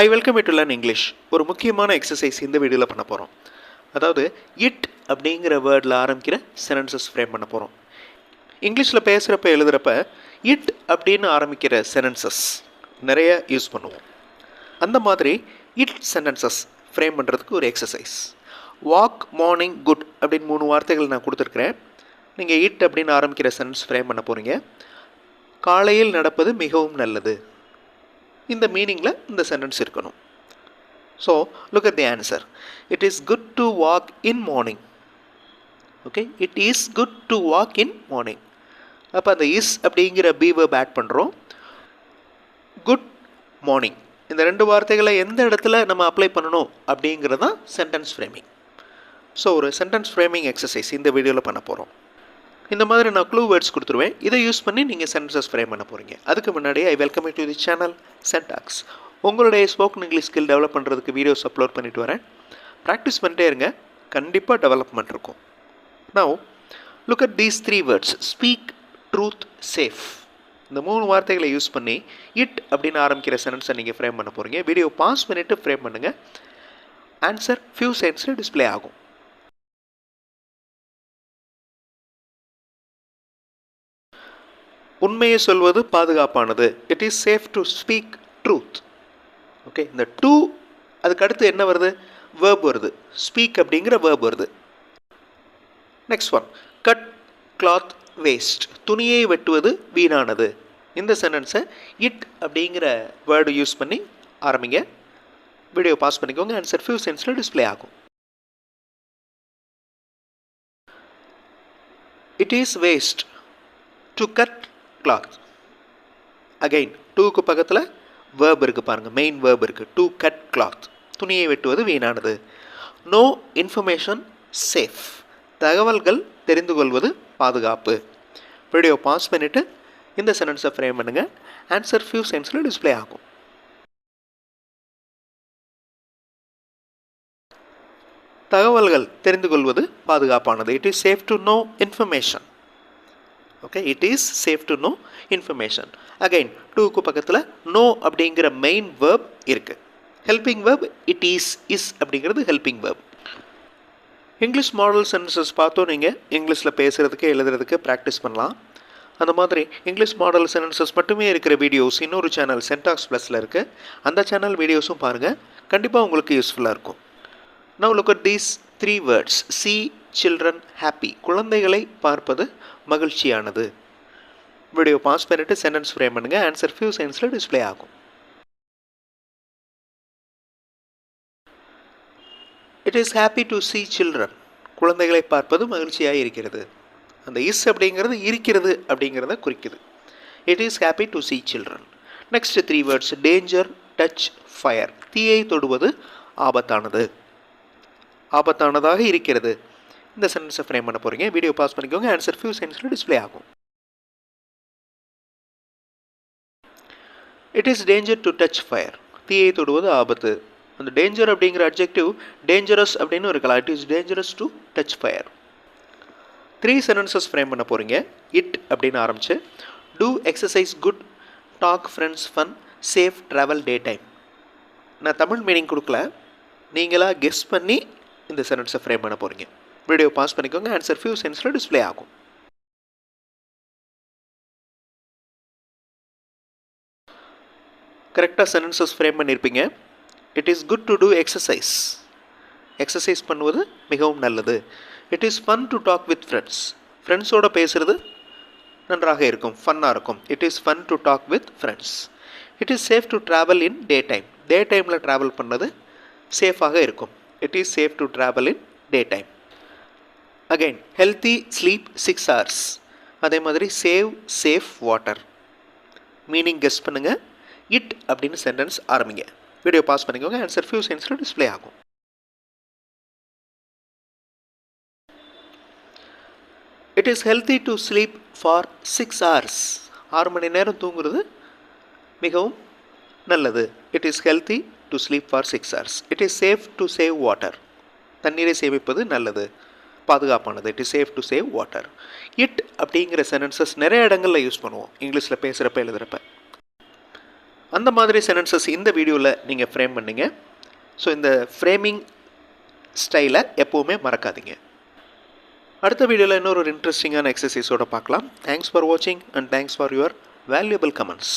I welcome to learn English ஒரு முக்கியமான exercise இந்த வீடியோவில் பண்ண போகிறோம் அதாவது இட் அப்படிங்கிற வேர்டில் ஆரம்பிக்கிற சென்டென்சஸ் ஃப்ரேம் பண்ண போகிறோம் இங்கிலீஷில் பேசுகிறப்ப எழுதுகிறப்ப இட் அப்படின்னு ஆரம்பிக்கிற சென்டென்சஸ் நிறைய யூஸ் பண்ணுவோம். அந்த மாதிரி இட் சென்டென்சஸ் ஃப்ரேம் பண்ணுறதுக்கு ஒரு எக்ஸசைஸ் வாக் மார்னிங் குட் அப்படின்னு மூணு வார்த்தைகள் நான் கொடுத்துருக்குறேன். நீங்கள் இட் அப்படின்னு ஆரம்பிக்கிற சென்டென்ஸ் ஃப்ரேம் பண்ண போகிறீங்க காலையில் நடப்பது மிகவும் நல்லது. இந்த மீனிங்கில் இந்த சென்டென்ஸ் இருக்கணும். So look at the answer it is good to walk in morning okay it is good to walk in morning அப்போ அந்த இஸ் அப்படிங்கிற பீவை ஆட் பண்ணுறோம் குட் மார்னிங் இந்த ரெண்டு வார்த்தைகளை எந்த இடத்துல நம்ம அப்ளை பண்ணணும்? அப்படிங்கிறது தான் சென்டென்ஸ் ஃப்ரேமிங் ஸோ ஒரு சென்டென்ஸ் ஃப்ரேமிங் எக்ஸசைஸ் இந்த வீடியோவில் பண்ண போகிறோம் இந்த மாதிரி நான் க்ளூ வேர்ட்ஸ் கொடுத்துருவேன். இதை யூஸ் பண்ணி நீங்கள் சென்டென்சஸ் ஃப்ரேம் பண்ண போகிறீங்க அதுக்கு முன்னாடி I welcome to the channel சென்டாக்ஸ் உங்களுடைய ஸ்போக்கன் இங்கிலீஷ் ஸ்கில் டெவலப் பண்ணுறதுக்கு வீடியோஸ் அப்லோட் பண்ணிட்டு வரேன். ப்ராக்டிஸ் பண்ணிட்டே இருங்க. கண்டிப்பாக டெவலப்மெண்ட் இருக்கும். Now look at these three words speak truth safe இந்த மூணு வார்த்தைகளை யூஸ் பண்ணி இட் அப்படின்னு ஆரம்பிக்கிற சென்டென்ஸை நீங்கள் ஃப்ரேம் பண்ண போகிறீங்க வீடியோ பாஸ் பண்ணிவிட்டு ஃப்ரேம் பண்ணுங்கள் ஆன்சர் ஃபியூ சென்ஸில் டிஸ்ப்ளே ஆகும். உண்மையை சொல்வது பாதுகாப்பானது. It is safe to speak truth okay இந்த டூ அதுக்கு அடுத்து என்ன வருது? வேர்ப் வருது. ஸ்பீக் அப்படிங்கிற வேர்ப் வருது. Next one cut cloth waste துணியை வெட்டுவது வீணானது. இந்த சென்டென்ஸை இட் அப்படிங்கிற வேர்டு யூஸ் பண்ணி ஆரம்பிங்க. வீடியோ பாஸ் பண்ணிக்கோங்க. ஆன்சர் ஃபியூ சென்ஸில் டிஸ்ப்ளே ஆகும். It is waste to cut cloth again டூக்கு பக்கத்தில் வேர்ப் இருக்குது பாருங்கள் மெயின் வேர்ப் இருக்குது டு கட் கிளாத் துணியை வெட்டுவது வீணானது. நோ இன்ஃபர்மேஷன் சேஃப் தகவல்கள் தெரிந்து கொள்வது பாதுகாப்பு. வீடியோ பாஸ் பண்ணிவிட்டு இந்த சென்டென்ஸை ஃப்ரேம் பண்ணுங்கள் ஆன்சர் ஃபியூ சென்ஸில் டிஸ்ப்ளே ஆகும். தகவல்கள் தெரிந்து கொள்வது பாதுகாப்பானது. It is safe to know information okay it is safe to know information again டூக்கு பக்கத்தில் நோ அப்படிங்கிற மெயின் வேர்ப் இருக்குது helping verb it is is அப்படிங்கிறது helping verb English model sentences பார்த்தோம் நீங்கள் இங்கிலீஷில் பேசுகிறதுக்கு எழுதுறதுக்கு ப்ராக்டிஸ் பண்ணலாம் அந்த மாதிரி இங்கிலீஷ் மாடல் சென்டென்சஸ் மட்டுமே இருக்கிற வீடியோஸ் இன்னொரு சேனல் சென்டாக்ஸ் ப்ளஸில் இருக்குது அந்த சேனல் வீடியோஸும் பாருங்கள் கண்டிப்பாக உங்களுக்கு யூஸ்ஃபுல்லாக இருக்கும் now look at these three words see children happy குழந்தைகளை பார்ப்பது மகிழ்ச்சியானது. வீடியோ பாஸ் பண்ணிட்டு சென்டென்ஸ் ஃப்ரேம் பண்ணுங்கள் ஆன்சர் ஃபியூ சென்ஸில் டிஸ்ப்ளே ஆகும். It is happy to see children குழந்தைகளை பார்ப்பது மகிழ்ச்சியாக இருக்கிறது. அந்த இஸ் அப்படிங்கிறது இருக்கிறது அப்படிங்கிறத குறிக்குது. It is happy to see children next three words danger touch fire தீயை தொடுவது ஆபத்தானது. ஆபத்தானதாக இருக்கிறது. இந்த சென்டென்ஸை ஃப்ரேம் பண்ண போகிறீங்க வீடியோ பாஸ் பண்ணிக்கோங்க. ஆன்சர் ஃபியூ சென்ஸில் டிஸ்பிளே ஆகும். It is danger to touch fire தீயை தொடுவது ஆபத்து. அந்த டேஞ்சர் அப்படிங்கிற அப்ஜெக்டிவ் டேஞ்சரஸ் அப்படின்னு இருக்கலாம். It is dangerous to touch fire three sentences frame பண்ண போகிறீங்க இட் அப்படின்னு ஆரம்பிச்சு do exercise good talk friends fun safe travel day time நான் தமிழ் மீனிங் கொடுக்கல. நீங்களாக கெஸ் பண்ணி இந்த சென்டென்ஸை ஃப்ரேம் பண்ண போகிறீங்க வீடியோ பாஸ் பண்ணிக்கோங்க. ஆன்சர் ஃபியூ சென்ஸில் டிஸ்பிளே ஆகும். கரெக்டாக சென்டென்சஸ் ஃப்ரேம் பண்ணியிருப்பீங்க it is good to do exercise exercise பண்ணுவது மிகவும் நல்லது. It is fun to talk with friends ஃப்ரெண்ட்ஸோடு பேசுகிறது நன்றாக இருக்கும். ஃபன்னாக இருக்கும். It is fun to talk with friends it is safe to travel in day time day டைமில் ட்ராவல் பண்ணது சேஃபாக இருக்கும். It is safe to travel in day time again healthy sleep six hours அதே மாதிரி save safe water meaning guess பண்ணுங்கள் it அப்படின்னு sentence ஆரம்பிங்க. Video pause பண்ணிக்கோங்க. ஆன்சர் ஃபியூ சென்ஸில் டிஸ்ப்ளே ஆகும். It is healthy to sleep for six hours ஆறு மணி நேரம் தூங்குறது மிகவும் நல்லது. It is healthy to sleep for six hours it is safe to save water தண்ணீரை சேமிப்பது நல்லது. பாதுகாப்பானது. It is safe to save water it அப்படிங்கிற சென்டென்சஸ் நிறைய இடங்களில் யூஸ் பண்ணுவோம். இங்கிலீஷில் பேசுகிறப்ப எழுதுகிறப்ப அந்த மாதிரி சென்டென்சஸ் இந்த வீடியோவில் நீங்கள் ஃப்ரேம் பண்ணீங்க. ஸோ இந்த ஃப்ரேமிங் ஸ்டைலை எப்போவுமே மறக்காதீங்க. அடுத்த வீடியோவில் இன்னொரு இன்ட்ரெஸ்டிங்கான எக்ஸசைஸோடு பார்க்கலாம். தேங்க்ஸ் ஃபார் வாட்சிங் and thanks for your valuable comments